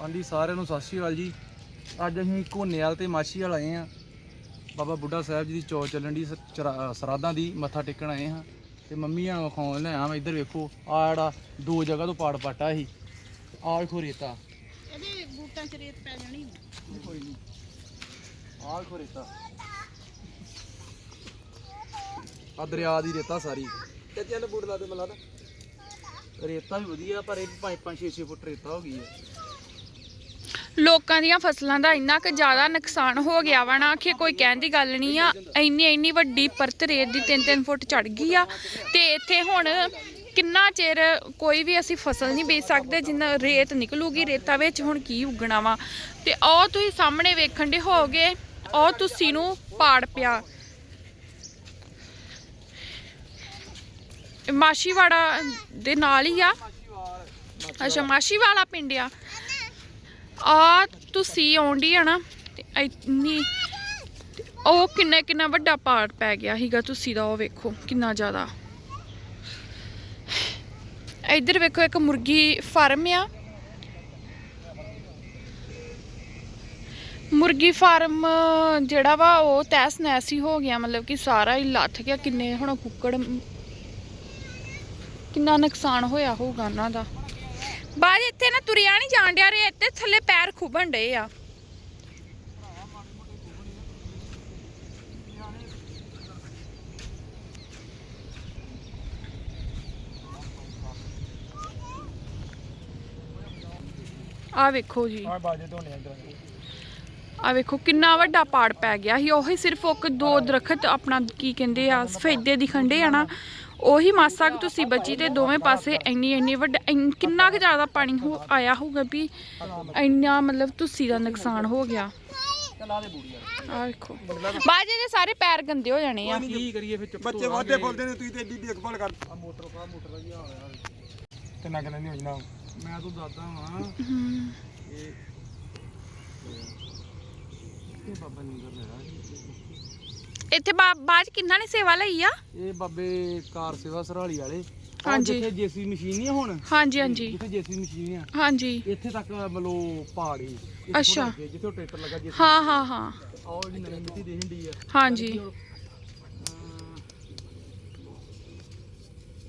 ਹਾਂਜੀ ਸਾਰਿਆਂ ਨੂੰ ਸਤਿ ਸ਼੍ਰੀ ਅਕਾਲ ਜੀ। ਅੱਜ ਅਸੀਂ ਕੋਨੇਵਾਲ ਤੇ ਮਾਛੀ ਵਾਲ ਆਏ ਆ ਬਾਬਾ ਬੁੱਢਾ ਸਾਹਿਬ ਜੀ ਦੀ ਚੌ ਚੱਲਣ ਦੀ ਸਰਾਧਾਂ ਦੀ ਮੱਥਾ ਟੇਕਣ ਆਏ ਹਾਂ ਤੇ ਮੰਮੀਆਂ ਨੂੰ ਵਿਖਾਉਣ ਲੈ ਆਵਾਂ ਇੱਧਰ ਵੇਖੋ ਆ ਜਿਹੜਾ ਦੋ ਜਗ੍ਹਾ ਤੋਂ ਪਾੜ ਪਾਟਾ ਸੀ ਆ ਵੇਖੋ ਰੇਤਾ। ਇਹਦੇ ਬੂਟਾਂ 'ਚ ਰੇਤ ਪੈ ਜਾਣੀ ਕੋਈ ਨਹੀਂ। ਆ ਵੇਖੋ ਰੇਤਾ। ਆ ਦਰਿਆ ਦੀ ਰੇਤਾ ਸਾਰੀ। ਤੇ ਚੱਲ ਬੂਟ ਲਾ ਦੇ ਮਲਾ ਦਾ ਰੇਤਾ ਵੀ ਵਧੀਆ ਪਰ ਇਹ 5 5 6 6 ਫੁੱਟ ਰੇਤਾ ਹੋ ਗਈ ਹੈ। ਲੋਕਾਂ ਦੀਆਂ ਫਸਲਾਂ ਦਾ ਇੰਨਾ ਕੁ ਜ਼ਿਆਦਾ ਨੁਕਸਾਨ ਹੋ ਗਿਆ ਵਾ ਨਾ ਕਿ ਕੋਈ ਕਹਿਣ ਦੀ ਗੱਲ ਨਹੀਂ ਆ। ਇੰਨੀ ਇੰਨੀ ਵੱਡੀ ਪਰਤ ਰੇਤ ਦੀ 3-3 ਫੁੱਟ ਚੜ ਗਈ ਆ। ਤੇ ਇੱਥੇ ਹੁਣ ਕਿੰਨਾ ਚਿਰ ਕੋਈ ਵੀ ਅਸੀਂ ਫਸਲ ਨਹੀਂ ਬੀਜ ਸਕਦੇ, ਜਿੰਨਾ ਰੇਤ ਨਿਕਲੂਗੀ ਰੇਤਾ ਵਿੱਚ ਹੁਣ ਕੀ ਉੱਗਣਾ ਵਾ। ਤੇ ਉਹ ਤੁਸੀਂ ਸਾਹਮਣੇ ਵੇਖਣ ਦੇ ਹੋਗੇ ਉਹ ਤੁਸੀਂ ਨੂੰ ਪਾੜ ਪਿਆ। ਇਹ ਮਾਸ਼ੀਵਾੜਾ ਦੇ ਨਾਲ ਹੀ ਆ। ਅੱਛਾ, ਮਾਸ਼ੀਵਾਲਾ ਪਿੰਡ ਆ। ਆ ਤੁਸੀਂ ਆਉਂਦੀ ਆ ਨਾ ਇੰਨੀ ਉਹ ਕਿੰਨਾ ਕਿੰਨਾ ਵੱਡਾ ਪਾੜ ਪੈ ਗਿਆ ਸੀਗਾ, ਤੁਸੀਂ ਦਾ ਉਹ ਵੇਖੋ, ਕਿੰਨਾ ਜ਼ਿਆਦਾ। ਇੱਧਰ ਵੇਖੋ, ਇੱਕ ਮੁਰਗੀ ਫਾਰਮ ਆ। ਮੁਰਗੀ ਫਾਰਮ ਜਿਹੜਾ ਵਾ, ਉਹ ਤੈਸ ਨੈਸ ਹੀ ਹੋ ਗਿਆ, ਮਤਲਬ ਕਿ ਸਾਰਾ ਹੀ ਲੱਥ ਗਿਆ, ਕਿੰਨੇ ਹੁਣ ਕੁੱਕੜ, ਕਿੰਨਾ ਨੁਕਸਾਨ ਹੋਇਆ ਹੋਊਗਾ ਉਹਨਾਂ ਦਾ। ਬਾਜ ਇੱਥੇ ਨਾ ਤੁਰਿਆ ਨਹੀਂ ਜਾਣ ਡਿਆ ਰੇ ਇੱਥੇ ਥੱਲੇ ਪੈਰ ਖੁੱਬਣ ਡਏ ਆ। ਆ ਵੇਖੋ ਜੀ। ਆ ਬਾਜੇ ਧੋਣੇ ਅੰਦਰ ਆ ਵੇਖੋ ਕਿੰਨਾ ਵੱਡਾ ਪਾੜ ਪੈ ਗਿਆ ਸੀ ਉਹੀ ਸਿਰਫ ਇੱਕ ਦੋ ਦਰਖਤ ਆਪਣਾ ਕੀ ਕਹਿੰਦੇ ਆ ਸਫੈਦੇ ਦਿਖੰਡੇ ਆ ਨਾ। ਉਹੀ ਮਾਸਾ ਕਿ ਤੁਸੀਂ ਬਚੀ ਤੇ ਦੋਵੇਂ ਪਾਸੇ ਇੰਨੀ ਇੰਨੀ ਵੱਡਾ ਇੰਨ- ਕਿੰਨਾ ਕੁ ਜ਼ਿਆਦਾ ਪਾਣੀ ਹੋ ਆਇਆ ਹੋਊਗਾ ਵੀ ਇੰਨਾ ਮਤਲਬ ਤੁਸੀਂ ਦਾ ਨੁਕਸਾਨ ਹੋ ਗਿਆ। ਚਲਾ ਦੇ ਬੂੜੀ ਯਾਰ ਆ ਵੇਖੋ ਬਾਜੇ ਦੇ ਸਾਰੇ ਪੈਰ ਗੰਦੇ ਹੋ ਜਾਣੇ ਆ। ਕੀ ਕਰੀਏ ਫਿਰ ਚੁੱਪ ਬੱਚੇ ਵਾਧੇ ਫੁੱਲਦੇ ਨੇ ਤੁਸੀਂ ਤੇ ਏਡੀ ਦੇਖਭਾਲ ਕਰ। ਆ ਮੋਟਰ ਪਾ ਮੋਟਰ ਦਾ ਕੀ ਹਾਲ ਹੈ ਕਿੰਨਾ ਕਿੰਨਾ ਨਹੀਂ ਹੋ ਜਾਣਾ ਮੈਂ ਤੂੰ ਦੱਸਦਾ ਵਾਂ। ਹਮ, ਇਹ ਇਹ ਬਾਬਾ ਨਿੰਦਰ ਲੈਣਾ ਇੱਥੇ ਬਾ- ਬਾਜ ਕਿੰਨਾ ਨੇ ਸੇਵਾ ਲਈ ਆ? ਇਹ ਬਾਬੇ ਕਾਰ ਸੇਵਾ ਸਰਾਲੀ ਵਾਲੇ। ਆਹ ਹਾਂਜੀ। ਜਿੱਥੇ ਜੇਸੀ ਮਸ਼ੀਨ ਨਹੀਂ ਆ ਹੁਣ? ਹਾਂਜੀ ਹਾਂਜੀ। ਜਿੱਥੇ ਜੇਸੀ ਮਸ਼ੀਨ ਆ। ਹਾਂਜੀ। ਇੱਥੇ ਤੱਕ ਮਤਲਬ ਪਹਾੜੀ। ਇੱਥੇ ਅੱਛਾ। ਜਿੱਥੇ ਟਰੈਕਟਰ ਲੱਗਾ ਜੇਸੀ। ਹਾਂ ਹਾਂ ਹਾਂ। ਆਹ ਜਿਹੜੀ ਨਵੀਂ ਮਿੱਟੀ ਦੇ ਹਿੰਡੀ ਆ। ਹਾਂਜੀ।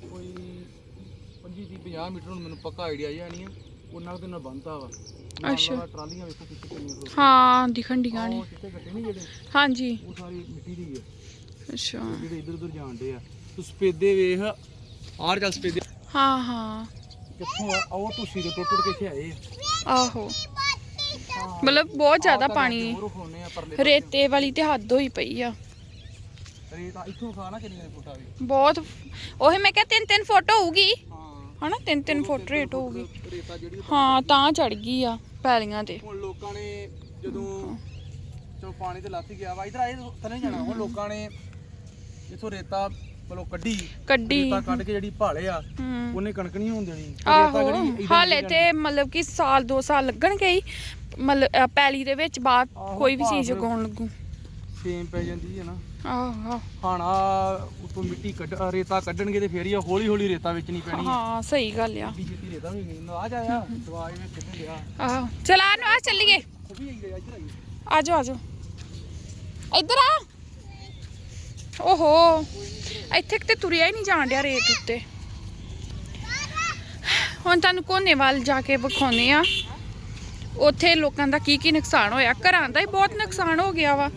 ਕੋਈ 25 ਦੀ 50 ਮੀਟਰ ਹੁਣ ਮੈਨੂੰ ਪੱਕਾ ਆਈਡੀਆ ਜਿਹਾ ਨਹੀਂ ਆ। ਉਹਨਾਂ ਦੇ ਨਾਲ ਬੰਨਤਾ ਵਾ। ਨਾਲ ਅੱਛਾ। ਟਰਾਲੀਆਂ ਵੇਖੋ ਪਿੱਛੇ ਕਿੰਨੀਆਂ ਖਲੋਤੀਆਂ। ਹਾਂ ਦਿਖਣ ਡੀਆਂ ਨੇ। ਚਿੱਟੇ ਗੱਟੇ ਨਹੀਂ ਜਿਹੜੇ? ਹਾਂਜੀ। ਉਹ ਸਾਰੀ ਮਿੱਟੀ ਦੀ ਆ। ਅੱਛਾ। ਜਿਹੜੇ ਇੱਧਰ ਉੱਧਰ ਜਾਂਦੇ ਆ। ਤੂੰ ਸਪੇਦੇ ਵੇਖ। ਆਰ ਚੱਲ ਸਪੇਦੇ। ਹਾਂ ਹਾਂ। ਕਿੱਥੋਂ ਆ? ਉਹ ਤੁਸੀਂ ਦੇ ਟੁੱਟ ਟੁੱਟ ਕੇ ਇੱਥੇ ਆਏ ਆ। ਆਹੋ। ਮਤਲਬ ਬਹੁਤ ਜ਼ਿਆਦਾ ਪਾਣੀ ਹੋਰ ਹੋਣੇ ਆ ਪਰਲੇ ਰੇਤੇ ਵਾਲੀ ਤੇ ਹੱਦ ਹੋਈ ਪਈ ਆ। ਰੇਤ ਆ ਇੱਥੋਂ ਖਾ ਨਾ ਕਿੰਨੇ ਫੁੱਟ ਬਹੁਤ। ਉਹੀ ਮੈਂ ਕਿਹਾ ਤਿੰਨ ਤਿੰਨ ਫੁੱਟ ਹੋਊਗੀ। ਹਾਂ ਹਨਾ ਤਿੰਨ ਤਿੰਨ ਫੁੱਟ ਰੇਟ ਹੋਊਗੀ। ਰੇਤਾ ਜਿਹੜੀ ਹਾਂ ਤਾਂ ਚੜ ਗਈ ਆ ਪੈਲੀਆਂ ਤੇ। ਹੁਣ ਲੋਕਾਂ ਨੇ ਜਦੋਂ ਚੋ ਪਾਣੀ ਤੇ ਲੱਥ ਗਿਆ ਵਾ ਇਧਰ ਆਏ ਨਹੀਂ ਜਾਣਾ। ਹੁਣ ਲੋਕਾਂ ਨੇ ਇਥੋਂ ਰੇਤਾ ਮਤਲਬ ਕੱਢੀ ਕੱਢੀ। ਰੇਤਾ ਕੱਢ ਕੇ ਜਿਹੜੀ ਭਾਲੇ ਆ ਉਹਨੇ ਕਣਕ ਨਹੀਂ ਹੋਣ ਦੇਣੀ। ਆਹੋ ਹਾਲੇ ਤੇ ਮਤਲਬ ਕਿ ਸਾਲ ਦੋ ਸਾਲ ਲੱਗਣਗੇ ਹੀ। ਮਤਲਬ ਪੈਲੀ ਦੇ ਵਿੱਚ ਬਾਅਦ ਕੋਈ ਵੀ ਚੀਜ਼ ਉਗਾਉਣ ਲੱਗੂ। ਸੇਮ ਪੈ ਜਾਂਦੀ ਹੈ ਨਾ। ਆਹੋ ਹਾਣਾ ਉਤੋਂ ਮਿੱਟੀ ਕੱਢ ਰੇਤਾ ਕੱਢਣਗੇ ਤੇ ਫੇਰ ਹੀ ਹੌਲੀ ਹੌਲੀ ਰੇਤਾ ਵੇਚਣੀ ਪੈਣੀ ਹਾਂ ਸਹੀ ਗੱਲ ਆ। ਛੇਤੀ ਛੇਤੀ ਰੇਤਾ ਵੀ ਨਹੀਂ ਆ। ਜਾ ਆ ਦਵਾਈ ਵਿੱਚ ਕਿੱਥੇ ਗਿਆ ਆਹੋ ਚਲਾ ਨੂੰ ਆ ਚੱਲੀਏ। ਉਹ ਵੀ ਆਈ ਇੱਧਰ ਆਈ ਆਜੋ ਆਜੋ ਇੱਧਰ ਆ। ਓਹੋ ਇੱਥੇ ਕਿਤੇ ਤੁਰਿਆ ਹੀ ਨਹੀਂ ਜਾਣ ਡਿਆ ਰੇਤ ਉੱਤੇ। ਹੁਣ ਤੁਹਾਨੂੰ ਕੋਨੇ ਵੱਲ ਜਾ ਕੇ ਵਿਖਾਉਨੇ ਆ। ਉੱਥੇ ਲੋਕਾਂ ਦਾ ਕੀ ਕੀ ਨੁਕਸਾਨ ਹੋਇਆ? ਘਰਾਂ ਦਾ ਹੀ ਬਹੁਤ ਨੁਕਸਾਨ ਹੋ ਗਿਆ ਵਾ।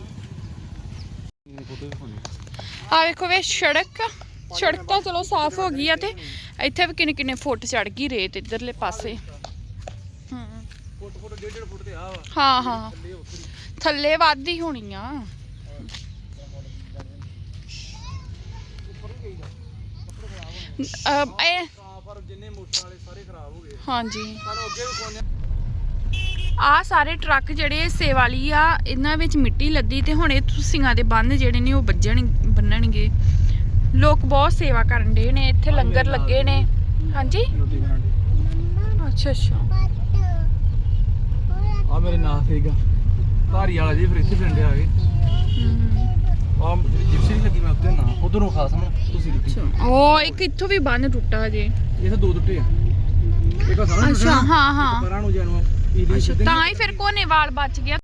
ਆ ਵੇਖੋ ਵੇ ਸੜਕ ਸੜਕ ਤਾਂ ਚਲੋ ਸਾਫ਼ ਹੋ ਗਈ ਆ ਤੇ ਇੱਥੇ ਵੀ ਕਿੰਨੇ ਕਿੰਨੇ ਫੁੱਟ ਚੜ ਗਈ ਰੇਤ ਇੱਧਰਲੇ ਪਾਸੇ। ਹੂੰ। ਫੁੱਟ ਫੁੱਟ ਡੇਢ ਡੇਢ ਫੁੱਟ ਤੇ ਆ। ਵਾ ਹਾਂ ਹਾਂ ਥੱਲੇ ਵੱਧ ਹੀ ਹੋਣੀ ਆ ਇਹ ਜਿੰਨੇ ਮੋਟਰ ਵਾਲੇ ਸਾਰੇ ਖਰਾਬ ਹੋ ਗਏ। ਹਾਂਜੀ। ਸਾਨੂੰ ਅੱਗੇ ਵੀ ਕੋਨੇ ਆ ਸਾਰੇ ਟਰੱਕ ਜਿਹੜੇ ਸੇਵਾਲੀ ਆ ਇਹਨਾਂ ਵਿੱਚ ਮਿੱਟੀ ਲੱਦੀ ਤੇ ਹੁਣ ਇਹ ਤੁਸੀਆਂ ਦੇ ਬੰਨ ਜਿਹੜੇ ਨੇ ਉਹ ਵੱਜਣ ਬੰਨਣਗੇ। ਲੋਕ ਬਹੁਤ ਸੇਵਾ ਕਰਨ ਦੇ ਨੇ ਇੱਥੇ ਲੰਗਰ ਲੱਗੇ ਨੇ। ਹਾਂਜੀ? ਅੱਛਾ ਅੱਛਾ। ਆ ਮੇਰੇ ਨਾਲ ਸੀਗਾ ਧਾਰੀ ਵਾਲਾ ਜੀ ਫਿਰ ਇੱਥੇ ਪਿੰਡੇ ਆ ਗਏ। ਆ ਜਿਪਸੀ ਲੱਗੀ ਮੈਂ ਉੱਤੇ ਨਾ ਉਧਰੋਂ ਖਾਸ ਨੂੰ ਤੁਸੀਂ ਦਿੱਤੀ ਉਹ ਇੱਕ ਇੱਥੋਂ ਵੀ ਬੰਨ ਟੁੱਟਾ ਜੇ। ਇਹ ਤਾਂ ਦੋ ਟੁੱਟੇ ਆ। ਇੱਕ ਸਾਰਾ ਅੱਛਾ ਹਾਂ ਹਾਂ। ਪਰਾਂ ਨੂੰ ਜਾਣੋ। ਅੱਛਾ ਤਾਂ ਹੀ ਫਿਰ ਕੋਨੇਵਾਲ ਬਚ ਗਿਆ।